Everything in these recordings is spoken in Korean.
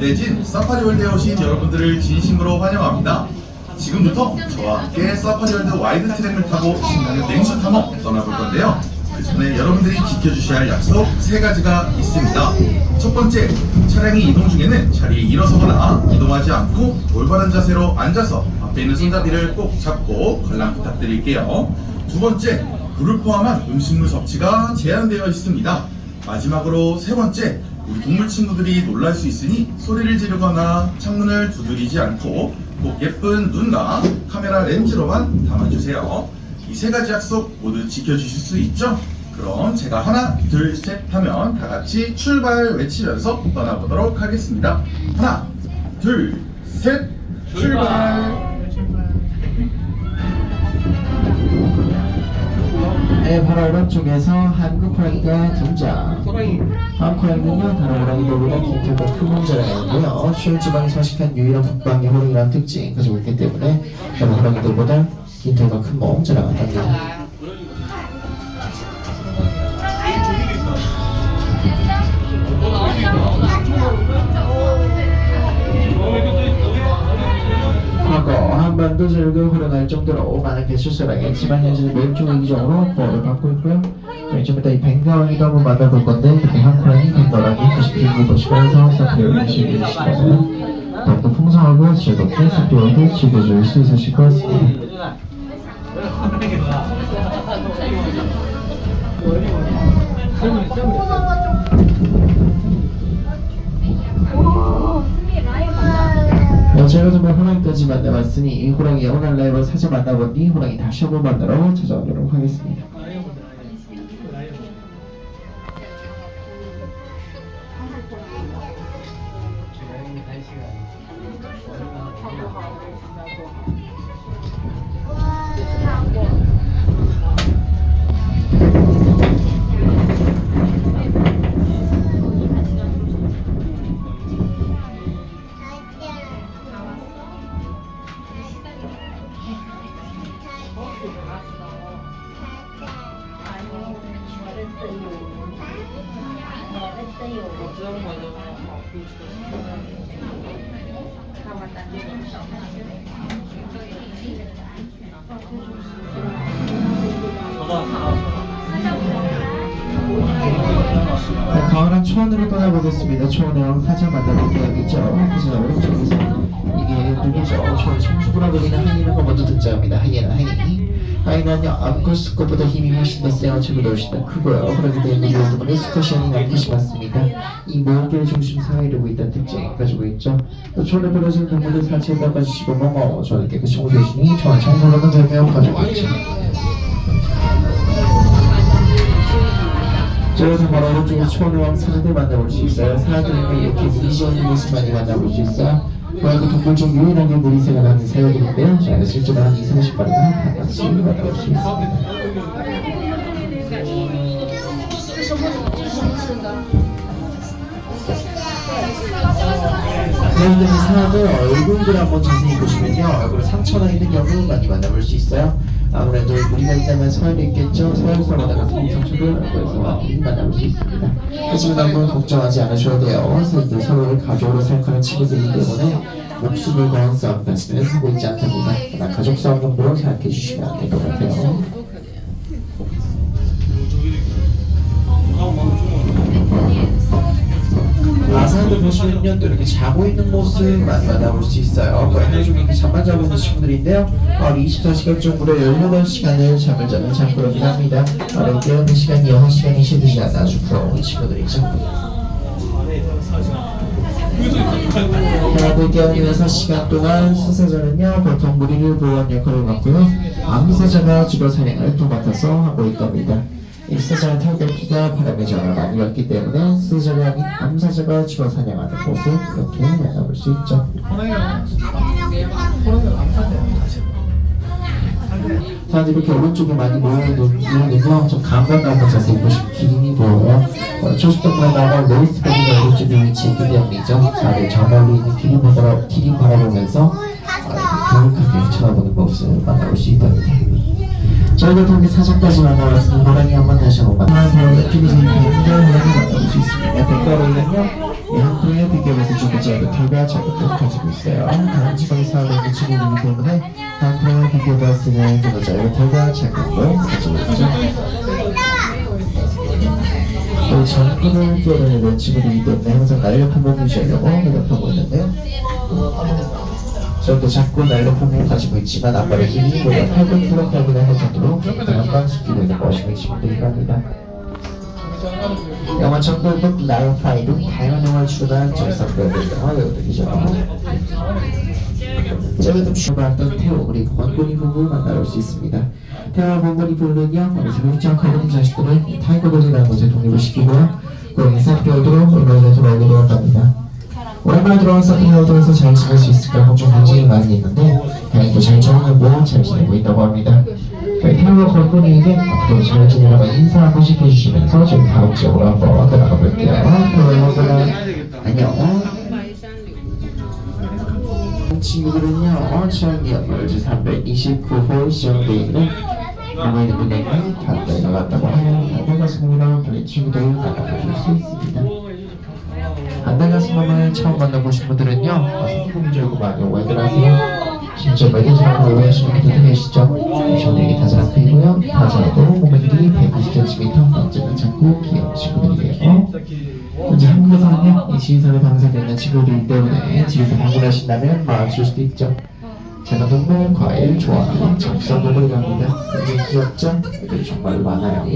매진 사파리월드에 오신 여러분들을 진심으로 환영합니다. 지금부터 저와 함께 사파리월드 와이드 트랙을 타고 신나는 냉수 탐험 떠나볼 건데요. 그 전에 여러분들이 지켜주셔야 할 약속 세 가지가 있습니다. 첫 번째, 차량이 이동 중에는 자리에 일어서거나 이동하지 않고 올바른 자세로 앉아서 앞에 있는 손잡이를 꼭 잡고 관람 부탁드릴게요. 두 번째, 물을 포함한 음식물 섭취가 제한되어 있습니다. 마지막으로 세 번째, 우리 동물 친구들이 놀랄 수 있으니 소리를 지르거나 창문을 두드리지 않고 꼭 예쁜 눈과 카메라 렌즈로만 담아주세요. 이 세 가지 약속 모두 지켜주실 수 있죠? 그럼 제가 하나, 둘, 셋 하면 다 같이 출발 외치면서 떠나보도록 하겠습니다. 하나, 둘, 셋, 출발! 네, 바로 오른쪽에서 한국 호랑이가 등장. 호랑이 한국 호랑이는요, 다른 호랑이들보다 길고 큰. 추운 지방에 서식한 유일한 북방의 호랑이라는 특징 가지고 있기 때문에 다른 호랑이들보다 긴털과 큰 몸 자랑한답니다. 반도 절교 흐르날 정도로 많은 개수수를 했지만 현재는 멸종의 기종으로 보호를 받고 있고요. 저희 좀 이따 이 벵가왕이도 한번 만나볼 건데 그때 한쿠랑이 벵가왕이 다시 비행기 보시면서 사피오를 즐기시면 더욱더 풍성하고 즐겁게 사피오를 즐겨줄 수 있으실 것 같습니다. 어, 정말 호랑이까지 만나봤으니 이 호랑이의 오늘 라이브 사자 만나본 뒤 호랑이 다시 한번 만나러 찾아오도록 하겠습니다. 네, 가을한 초원으로 떠나보겠습니다. 초원에 왕 사자 만나볼 계획이죠. 그저 오른쪽에서 이게 누구죠? 초원 청수구나 들리는 하이에나가 먼저 등장합니다. 하이에나 하이. 하이 에나는요 암컷 수컷보다 힘이 훨씬 더 훨씬 더 크고요. 그렇기 때문에 이 부분에 수컷이 아닌 암컷이 많습니다. 이 모기의 중심 사이에 이루고 있다는 특징 가지고 있죠. 또 초원에 벌어지는 동물들 사체에 닦아주시고 뭐뭐 초원을 깨끗이 청소해주시니 초원 청소로는 별명 가지고 있죠. 저희가 바로 오른쪽에 초원왕 사자들 만나볼 수 있어요. 사자들은 이렇게 무리지어있는 모습 많이 만나볼 수 있어요. 고양이 동물 중 유일하게 무리 생활하는 새우들인데요. 저희가 실제로 한 2, 30마리가 다 같이 만나볼 수 있습니다. 그런데 이 사람들 얼굴들 한번 자세히 보시면요. 얼굴에 상처나 있는 경우 많이 만나볼 수 있어요. 아무래도 무리가 있다면 서열이 있겠죠. 서열서마다 같은 얼굴에서 많이 만나볼 수 있습니다. 하지만 너무 걱정하지 않으셔도 돼요. 서로들 서로를 가족으로 생각하는 친구들이기 때문에 목숨을 거는 싸움까지는 하고 있지 않답니다. 가족 싸움 정도로 생각해 주시면 될 것 같아요. 아사들 보시면요 또 이렇게 자고 있는 모습 많이 만나볼 수 있어요. 고양이 중에 이렇게 잠만 자고 있는 친구들인데요. 하루 24시간 중 무려 18시간을 잠을 자는 잠꾸러긴 합니다. 하루 깨어있는 시간이 6시간이 쉬지 않아 아주 부러운 친구들이죠. 하나들 깨어있는 6시간 동안 수사자는요 보통 무리를 보호하는 역할을 맡고요. 암사자가 주로 사냥을 도맡아서 하고 있답니다 입사자는 타격기가 바람의 전을 많이 왔기 때문에 수사자가 아닌 암사자가 주로 사냥하는 모습 이렇게 만나볼 수 있죠. 사람들이 이렇게 오른쪽에 많이 모여있는요 좀 한번 자세히 보시면 기린이 보여요. 어, 초식동물 나라 로이스베리가 오른쪽에 위치했기 때문이죠. 자, 네, 저 멀리 있는 기린 바라보면서 어, 이렇게 교육하게 쳐다보는 모습을 만나볼 수 있답니다 저희가 통해 사전까지 만나봤으니 호랑이 한번 다시 한번 만나보면 피부색이 굉장히 호랑이 만나볼 수 있습니다. 백과로이는요 한국의 비교에서 주구장의 결과 자격도 가지고 있어요. 다른 지방에 살고 있는 친구들이기 때문에 한국의 비교가 쓰는 주구장의 결과 자격도 가지고 있죠. 또 전근을 뛰어다니는 친구들이기 때문에 항상 날렵한 몸을 유지하려고 노력하고 있는데요. 저도 자꾸 날렵함을 가지고 있지만 앞발의 힘이 보다 팔근 정도로 강한 숙기고 있는 멋있는 친구들이 합니다. 영화 전국은 라이파이로 다양한 영화를 출연한 절삭배우들 영화 배우들이죠. 제가 출발했던 태호 그리고 권곤이 부부 만나볼 수 있습니다. 태호와 권곤이 부부는요 어느새 훌쩍하는 자식들을 타이거돌이라는 곳에 독립을 시키고요 고양이 사피어드로 얼마 전에 돌아오게 되었답니다. 오랜만에 돌아온 사피어드에서 잘 지낼 수 있을까 걱정 굉장히 많이 있는데 다행히도 잘 적응하고 잘 지내고 있다고 합니다. 태호와 권곤이에게 앞으로 잘 지내라고 인사 한 번씩 해주시면서 저희 다음 지역으로 한번 들어가 볼게요. 안녕. 친구들은요 시험기업 열주 329호 시험되어 있는 모바일 은행에 단단히 나갔다고 하여 단단가슴이랑 저희 친구들 만나보실 수 있습니다 단단가슴을 처음 만나보신 분들은요 어서 품절고 많이 오해들 하세요 심지어 매개지라고 오해하시는 분들도 계시죠 저들에게 다자라 크이고요 다자라도 몸무게 190cm 언제나 작고 귀여운 친구들이에요 현재 한국에서는요, 이 지휘선에 방사되어 있는 친구들이기 때문에 집에서 공부를 하신다면 마주칠 수도 있죠. 제가 동물, 과일, 좋아하는 잡성동물이 갑니다. 굉장히 귀엽죠? 애들이 정말 많아요.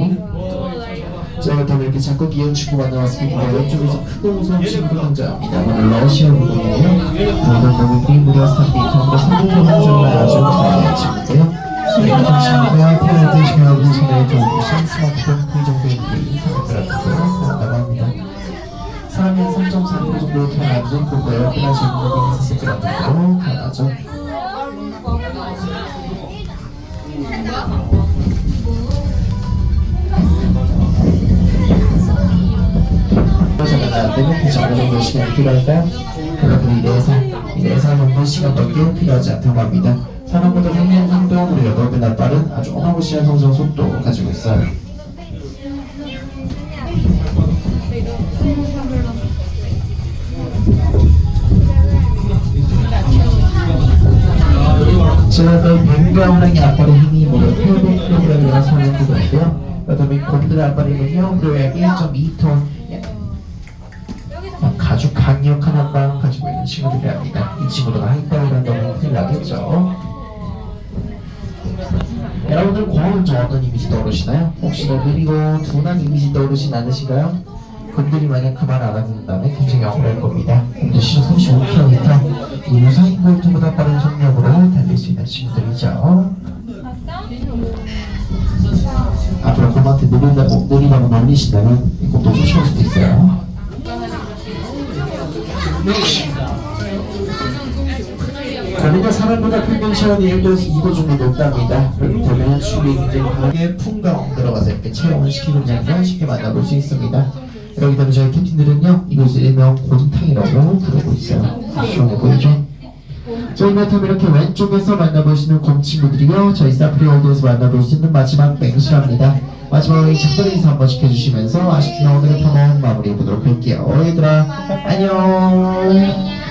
제가 그렇다면 이렇게 작고 귀여운 친구가 나왔으니까 왼쪽에서 크고 무서운 친구가 등장합니다. 오늘 러시아 부분이에요. 부분 동물이 무려 3m보다 3m 한정을 아주 강한 친구인데요. 이 같은 친구가 태어날 손에 들고 계신 스마트폰 그 정도의 같은 거 나온다고 합니다. 사람이 3.4kg 정도 태어났는데 그거에 흔한 제국적인 선택을 하는 거 강하죠. 어느 정도 시간이 필요할까요? 여러분 이래서 이래서 정도 시간밖에 필요하지 않다고 합니다. 사람보다 생명 속도 무려 8배나 빠른 아주 어마무시한 성장 속도 가지고 있어요. 그 뱅가우랑의 앞발의 힘이 무려 800kg이나 성을 두고 있고요. 그다음에 곰들의 앞발이면요 무려 약 1.2톤 가죽 강력한 한방 가지고 있는 친구들이랍니다. 이 친구들과 하이파이를 한다면 큰일 나겠죠. 여러분들 공은 저 어떤 이미지 떠오르시나요? 혹시나 느리고 둔한 이미지 떠오르진 않으신가요? 그들이 만약 그 말 알아듣는다면 굉장히 억울할 겁니다. 근데 시속 35km 이 유사인 볼트보다 빠른 속력으로 달릴 수 있는 친구들이죠. 앞으로 곰한테 느리다고, 느리다고 놀리신다면 이것도 쫓아올 수도 있어요. 고리가 사람보다 평균 체온이 1도에서 2도 정도 높답니다. 그렇기 때문에 추위에 굉장히 강하게 풍가ong 들어가서 이렇게 체험을 시키는 장면 쉽게 만나볼 수 있습니다. 여기 때문에 저희 캡틴들은요 이곳을 일명 곰탕이라고 부르고 있어요. 시원해 보이죠? 저희 그렇다면 이렇게 왼쪽에서 만나보시는 곰 친구들이요 저희 사프리월드에서 만나볼 수 있는 마지막 맹수랍니다. 마지막으로 이 작별 인사 한 번씩 해주시면서 아쉽지만 오늘의 탐험 마무리해 보도록 할게요. 얘들아 안녕.